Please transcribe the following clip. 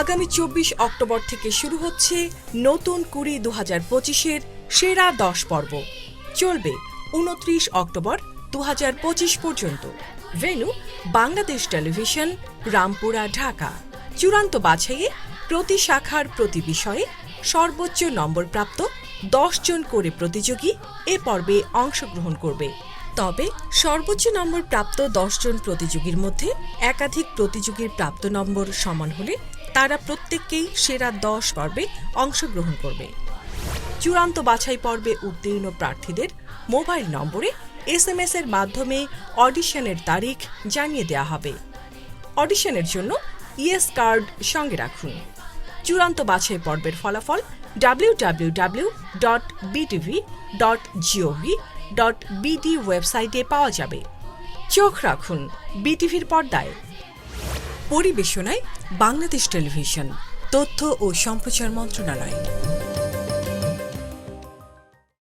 আগামী চব্বিশ অক্টোবর থেকে শুরু হচ্ছে নতুন কুড়ি দু হাজার পঁচিশের সেরা দশ পর্ব। চলবে উনত্রিশ অক্টোবর দু হাজার পঁচিশ পর্যন্ত। Venue Bangladesh television, Rampura, Dhaka. চূড়ান্ত বাছাইয়ে প্রতি শাখার প্রতি বিষয়ে সর্বোচ্চ নম্বরপ্রাপ্ত দশ জন করে প্রতিযোগী এ পর্বে অংশগ্রহণ করবে। তবে সর্বোচ্চ নম্বর প্রাপ্ত দশজন প্রতিযোগীর মধ্যে একাধিক প্রতিযোগীর প্রাপ্ত নম্বর সমান হলে তারা প্রত্যেককেই সেরা দশ পর্বে অংশগ্রহণ করবে। চূড়ান্ত বাছাই পর্বে উত্তীর্ণ প্রার্থীদের মোবাইল নম্বরে এসএমএস এর মাধ্যমে অডিশনের তারিখ জানিয়ে দেওয়া হবে। অডিশনের জন্য ইএস কার্ড সঙ্গে রাখুন। চূড়ান্ত বাছাই পর্বের ফলাফল W W W dot BTV dot GOV dot BD ওয়েবসাইটে পাওয়া যাবে। চোখ রাখুন বিটিভির পর্দায়। পরিবেশনায় বাংলাদেশ টেলিভিশন, তথ্য ও সম্প্রচার মন্ত্রণালয়।